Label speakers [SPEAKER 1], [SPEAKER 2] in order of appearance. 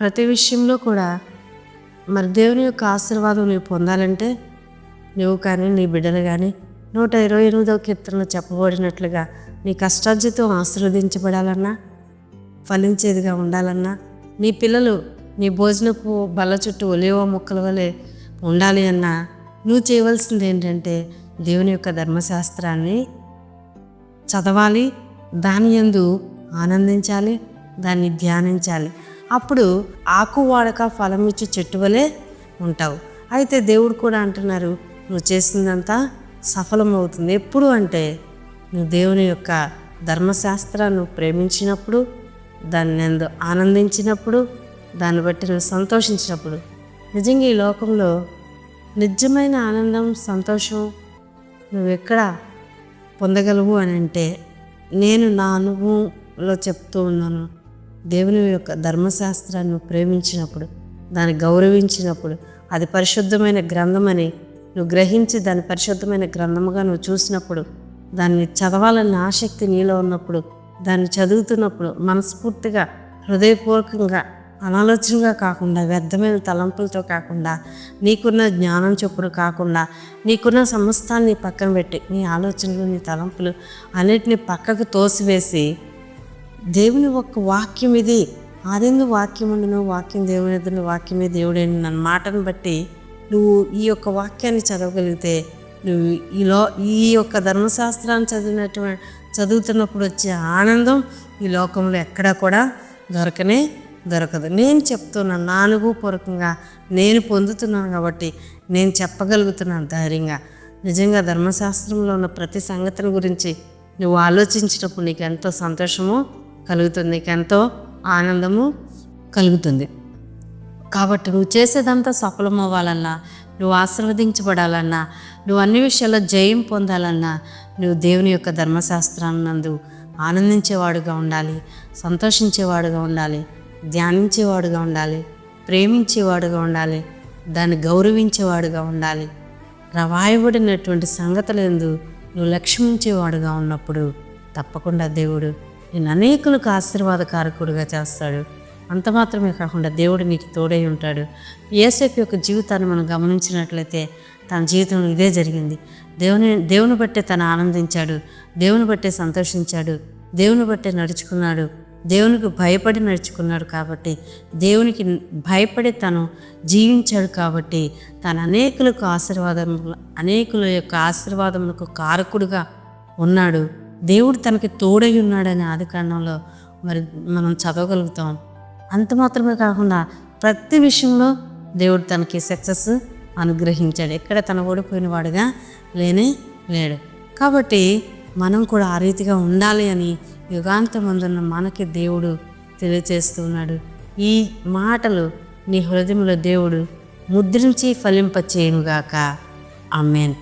[SPEAKER 1] ప్రతి విషయంలో కూడా మరి దేవుని యొక్క ఆశీర్వాదం నువ్వు పొందాలంటే నువ్వు కానీ నీ బిడ్డలు కానీ నూట ఇరవై ఎనిమిదవ కీర్తనలో చెప్పబడినట్లుగా నీ కష్టార్జితం ఆశీర్వదించబడాలన్నా ఫలించేదిగా ఉండాలన్నా నీ పిల్లలు నీ భోజనపు బల్ల చుట్టూ ఒలివ మొక్కల వలె ఉండాలి అన్నా నువ్వు చేయవలసింది ఏంటంటే దేవుని యొక్క ధర్మశాస్త్రాన్ని చదవాలి దాని యందు ఆనందించాలి దాన్ని ధ్యానించాలి. అప్పుడు ఆకు వాడక ఫలం ఇచ్చే చెట్టు వలె ఉంటావు. అయితే దేవుడు కూడా అంటున్నారు నువ్వు చేసిందంతా సఫలమవుతుంది. ఎప్పుడు అంటే నువ్వు దేవుని యొక్క ధర్మశాస్త్రాన్ని ప్రేమించినప్పుడు దాన్ని ఎందు ఆనందించినప్పుడు దాన్ని బట్టి నువ్వు సంతోషించినప్పుడు. నిజంగా ఈ లోకంలో నిజమైన ఆనందం సంతోషం నువ్వెక్కడ పొందగలవు అని అంటే నేను నా అనుభవంలో చెప్తూ ఉన్నాను. దేవుని యొక్క ధర్మశాస్త్రాన్ని ప్రేమించినప్పుడు దాన్ని గౌరవించినప్పుడు అది పరిశుద్ధమైన గ్రంథమని నువ్వు గ్రహించి దాని పరిశుద్ధమైన గ్రంథముగా నువ్వు చూసినప్పుడు దాన్ని చదవాలన్న ఆసక్తి నీలో ఉన్నప్పుడు దాన్ని చదువుతున్నప్పుడు మనస్ఫూర్తిగా హృదయపూర్వకంగా అనాలోచనగా కాకుండా వ్యర్థమైన తలంపులతో కాకుండా నీకున్న జ్ఞానం చొప్పున కాకుండా నీకున్న సమస్తాన్ని పక్కన పెట్టి నీ ఆలోచనలు నీ తలంపులు అన్నిటిని పక్కకు తోసివేసి దేవుని ఒక వాక్యం ఇది. ఆదిందు వాక్యం ఉండును వాక్యం దేవుని ఎదురు వాక్యమే దేవుడే నన్న మాటను బట్టి నువ్వు ఈ యొక్క వాక్యాన్ని చదవగలిగితే నువ్వు ఈలో ఈ యొక్క ధర్మశాస్త్రాన్ని చదివినటువంటి చదువుతున్నప్పుడు వచ్చే ఆనందం ఈ లోకంలో ఎక్కడా కూడా దొరకనే దొరకదు. నేను చెప్తున్నాను నా అనుభవపూర్వకంగా నేను పొందుతున్నాను కాబట్టి నేను చెప్పగలుగుతున్నాను ధైర్యంగా. నిజంగా ధర్మశాస్త్రంలో ఉన్న ప్రతి సంగతిని గురించి నువ్వు ఆలోచించినప్పుడు నీకు ఎంతో సంతోషము కలుగుతుంది. ఎంతో ఆనందము కలుగుతుంది. కాబట్టి నువ్వు చేసేదంతా సఫలం అవ్వాలన్నా నువ్వు ఆశీర్వదించబడాలన్నా నువ్వు అన్ని విషయాల్లో జయం పొందాలన్నా నువ్వు దేవుని యొక్క ధర్మశాస్త్రాన్నందు ఆనందించేవాడుగా ఉండాలి సంతోషించేవాడుగా ఉండాలి ధ్యానించేవాడుగా ఉండాలి ప్రేమించేవాడుగా ఉండాలి దాన్ని గౌరవించేవాడుగా ఉండాలి. రవాయబడినటువంటి సంగతులందు నువ్వు లక్ష్మించేవాడుగా ఉన్నప్పుడు తప్పకుండా దేవుడు నేను అనేకులకు ఆశీర్వాదకారకుడుగా చేస్తాడు. అంత మాత్రమే కాకుండా దేవుడు నీకు తోడై ఉంటాడు. ఏసేపు యొక్క జీవితాన్ని మనం గమనించినట్లయితే తన జీవితంలో ఇదే జరిగింది. దేవుని దేవుని బట్టే తను ఆనందించాడు. దేవుని బట్టే సంతోషించాడు. దేవుని బట్టే నడుచుకున్నాడు. దేవునికి భయపడి నడుచుకున్నాడు కాబట్టి దేవునికి భయపడి తను జీవించాడు కాబట్టి తను అనేకులకు ఆశీర్వాదం అనేకుల యొక్క ఆశీర్వాదములకు కారకుడుగా ఉన్నాడు. దేవుడు తనకి తోడై ఉన్నాడని ఆది కారణంలో మరి మనం చదవగలుగుతాం. అంత మాత్రమే కాకుండా ప్రతి విషయంలో దేవుడు తనకి సక్సెస్ అనుగ్రహించాడు. ఎక్కడ తన ఓడిపోయిన వాడుగా లేనే లేడు. కాబట్టి మనం కూడా ఆ రీతిగా ఉండాలి అని యుగాంతమందున్న మనకి దేవుడు తెలియచేస్తున్నాడు. ఈ మాటలు నీ హృదయంలో దేవుడు ముద్రించి ఫలింపచేయునుగాక. అమ్మేన్